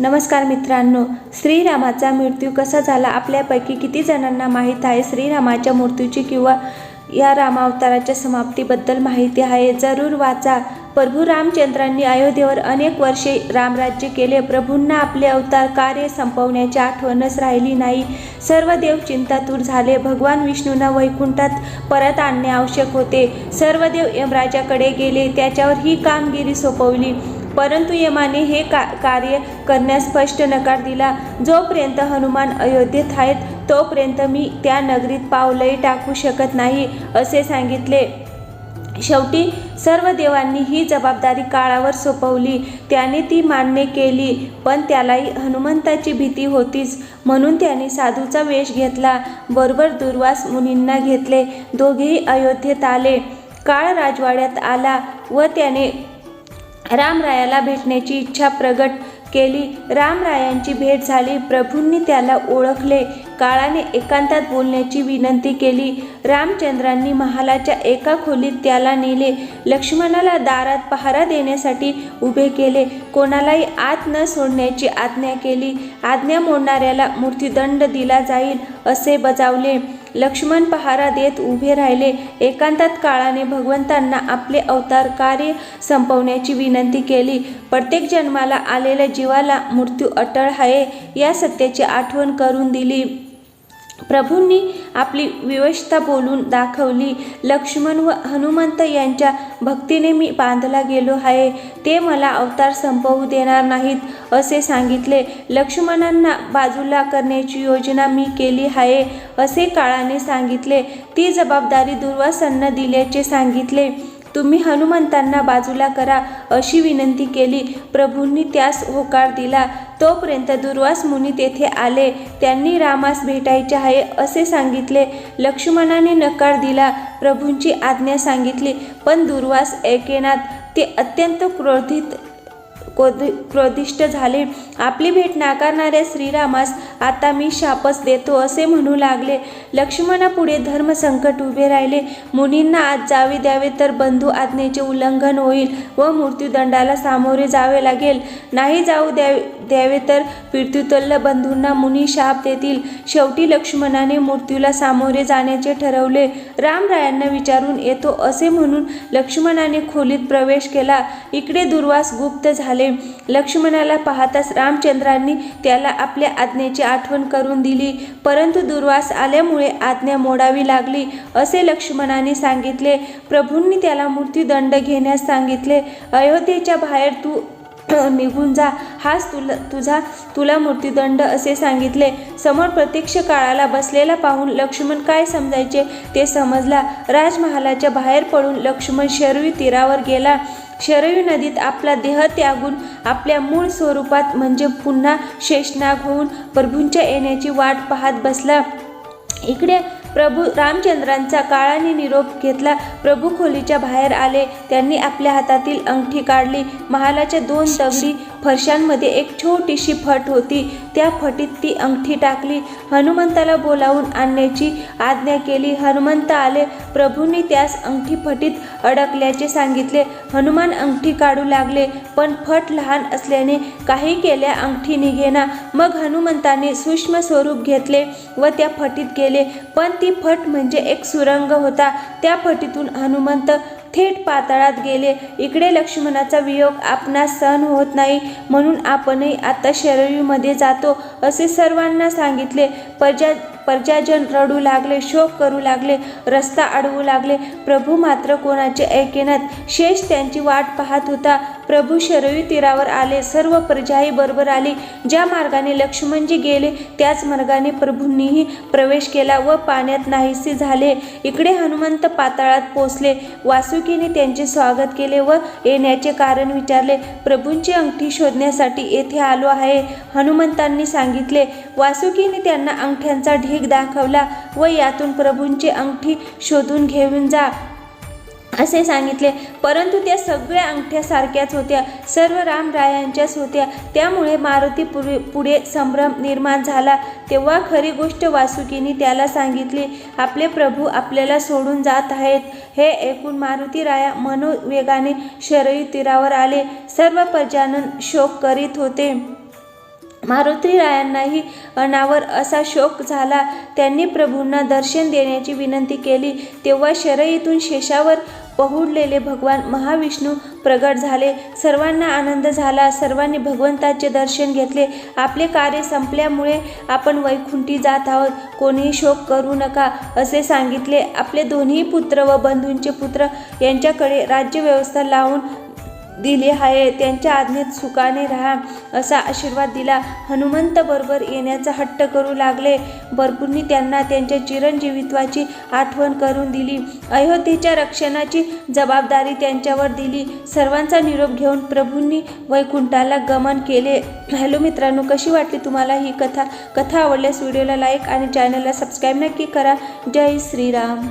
नमस्कार मित्रांनो श्रीरामाचा मृत्यू कसा झाला आपल्यापैकी किती जणांना माहीत आहे? श्रीरामाच्या मृत्यूची किंवा या रामावताराच्या समाप्तीबद्दल माहिती आहे. जरूर वाचा. प्रभू रामचंद्रांनी अयोध्येवर अनेक वर्षे रामराज्य केले. प्रभूंना आपले अवतार कार्य संपवण्याची आठवणच राहिली नाही. सर्व देव चिंतातूर झाले. भगवान विष्णूंना वैकुंठात परत आणणे आवश्यक होते. सर्व देव यमराजाकडे गेले. त्याच्यावर ही कामगिरी सोपवली. परंतु यमाने हे का कार्य करण्यास स्पष्ट नकार दिला. जोपर्यंत हनुमान अयोध्येत आहेत तोपर्यंत मी त्या नगरीत पावलंही टाकू शकत नाही असे सांगितले. शेवटी सर्व देवांनी ही जबाबदारी काळावर सोपवली. त्याने ती मान्य केली पण त्यालाही हनुमंताची भीती होतीच. म्हणून त्याने साधूचा वेश घेतला बरोबर दुर्वास मुनींना घेतले. दोघेही अयोध्येत आले. काळ राजवाड्यात आला व त्याने रामरायाला भेटण्याची इच्छा प्रगट केली. रामरायांची भेट झाली. प्रभूंनी त्याला ओळखले. काळाने एकांतात बोलण्याची विनंती केली. रामचंद्रांनी महालाच्या एका खोलीत त्याला नेले. लक्ष्मणाला दारात पहारा देण्यासाठी उभे केले. कोणालाही आत न सोडण्याची आज्ञा केली. आज्ञा मोडणाऱ्याला मूर्तिदंड दिला जाईल असे बजावले. लक्ष्मण पहारा देत उभे राहिले. एकांतात काळाने भगवंतांना आपले अवतार कार्य संपवण्याची विनंती केली. प्रत्येक जन्माला आलेल्या जीवाला मृत्यू अटळ आहे या सत्याची आठवण करून दिली. प्रभूंनी आपली विवशता बोलून दाखवली. लक्ष्मण व हनुमंत यांच्या भक्तीने मी बांधला गेलो आहे. ते मला अवतार संपवू देणार नाहीत असे सांगितले. लक्ष्मणांना बाजूला करण्याची योजना मी केली आहे असे काळाने सांगितले. ती जबाबदारी दुर्वासांना दिल्याचे सांगितले. तुम्ही हनुमंतांना बाजूला करा अशी विनंती केली. प्रभूंनी त्यास होकार दिला. तोपर्यंत दुर्वास मुनी तेथे आले. त्यांनी रामास भेटायचे आहे असे सांगितले. लक्ष्मणाने नकार दिला. प्रभूंची आज्ञा सांगितली. पण दुर्वास ऐकेनात ते अत्यंत क्रोधित क्रोधि क्रोधिष्ट झाले. आपली भेट नाकारणाऱ्या श्रीरामास आता मी शापच देतो असे म्हणू लागले. लक्ष्मणापुढे धर्मसंकट उभे राहिले. मुनींना आज जावे द्यावे तर बंधू आज्ञेचे उल्लंघन होईल व मृत्यूदंडाला सामोरे जावे लागेल. नाही जाऊ द्यावे द्यावे तर पितृतल्य बंधूंना मुनी शाप देतील. शेवटी लक्ष्मणाने मृत्यूला सामोरे जाण्याचे ठरवले. रामरायांना विचारून येतो असे म्हणून लक्ष्मणाने खोलीत प्रवेश केला. इकडे दुर्वास गुप्त झाले. लक्ष्मणाला पाहताच रामचंद्रांनी त्याला आपल्या आज्ञेची आठवण करून दिली. परंतु दुर्वास आल्यामुळे आज्ञा मोडावी लागली असे लक्ष्मणाने सांगितले. प्रभूंनी त्याला मृत्यूदंड घेण्यास सांगितले. अयोध्येच्या बाहेर तू निघून जा. हाच तुला तुझा तुला मृत्यूदंड असे सांगितले. समोर प्रत्यक्ष काळाला बसलेला पाहून लक्ष्मण काय समजायचे ते समजला. राजमहालाच्या बाहेर पडून लक्ष्मण शरवी तीरावर गेला. शरयू नदीत आपला देह त्यागून आपल्या मूळ स्वरूपात म्हणजे पुन्हा शेषनाग होऊन प्रभूंच्या येण्याची वाट पाहत बसला. इकडे प्रभू रामचंद्रांचा काळाने निरोप घेतला. प्रभू खोलीच्या बाहेर आले. त्यांनी आपल्या हातातील अंगठी काढली. महालाच्या दोन दगडी फरशांमध्ये एक छोटीशी फट होती. त्या फटीत ती अंगठी टाकली. हनुमंताला बोलावून आणण्याची आज्ञा केली. हनुमंत आले. प्रभूंनी त्यास अंगठी फटीत अडकल्याचे सांगितले. हनुमान अंगठी काढू लागले पण फट लहान असल्याने काही केल्या अंगठी निघेना. मग हनुमंताने सूक्ष्म स्वरूप घेतले व त्या फटीत गेले. पण ती फट म्हणजे एक सुरंग होता. त्या फटीतून हनुमंत थेट पाताळात गेले. इकडे लक्ष्मणाचा वियोग आपणास सहन होत नाही म्हणून आपणही आता शरयूमध्ये जातो असे सर्वांना सांगितले. प्रजा प्रजाजन रडू लागले शोक करू लागले रस्ता अडवू लागले. प्रभू मात्र कोणाचे ऐकेनात? शेष त्यांची वाट पाहत होता. प्रभू शरयू तीरावर आले. सर्व प्रजाही बरोबर आली. ज्या मार्गाने लक्ष्मणजी गेले त्याच मार्गाने प्रभूंनीही प्रवेश केला व पाण्यात नाहीसे झाले. इकडे हनुमंत पाताळात पोचले वासुकीने त्यांचे स्वागत केले व येण्याचे कारण विचारले. प्रभूंची अंगठी शोधण्यासाठी येथे आलो आहे हनुमंतांनी सांगितले. वासुकीने त्यांना अंगठ्यांचा ढीग दाखवला व यातून प्रभूंची अंगठी शोधून घेऊन जा. असे सांगितले. परंतु त्या सगळ्या अंगठ्यासारख्याच होत्या. सर्व रामरायांच्याच होत्या. त्यामुळे मारुती पुढे पुढे संभ्रम निर्माण झाला. तेव्हा खरी गोष्ट वासुकीने त्याला सांगितली आपले प्रभू आपल्याला सोडून जात आहेत. हे ऐकून मारुती राया मनोवेगाने शरयू तीरावर आले. सर्व प्रजानन शोक करीत होते. मारुती रायांनाही अनावर असा शोक झाला. त्यांनी प्रभूंना दर्शन देण्याची विनंती केली. तेव्हा शरईतून शेषावर पहुडलेले भगवान महाविष्णू प्रगट झाले. सर्वांना आनंद झाला. सर्वांनी भगवंताचे दर्शन घेतले. आपले कार्य संपल्यामुळे आपण वैकुंठी जात आहोत. कोणीही शोक करू नका असे सांगितले. आपले दोन्ही पुत्र व बंधूंचे पुत्र यांच्याकडे राज्यव्यवस्था लावून दिली आहे. त्यांच्या आज्ञेत सुखाने राहा असा आशीर्वाद दिला. हनुमंत बरोबर येण्याचा हट्ट करू लागले. बरपूंनी त्यांना त्यांच्या चिरंजीवित्वाची आठवण करून दिली. अयोध्येच्या रक्षणाची जबाबदारी त्यांच्यावर दिली. सर्वांचा निरोप घेऊन प्रभूंनी वैकुंठाला गमन केले. हॅलो मित्रांनो कशी वाटली तुम्हाला ही कथा? कथा आवडल्यास व्हिडिओला लाईक आणि चॅनलला सबस्क्राईब नक्की करा. जय श्रीराम.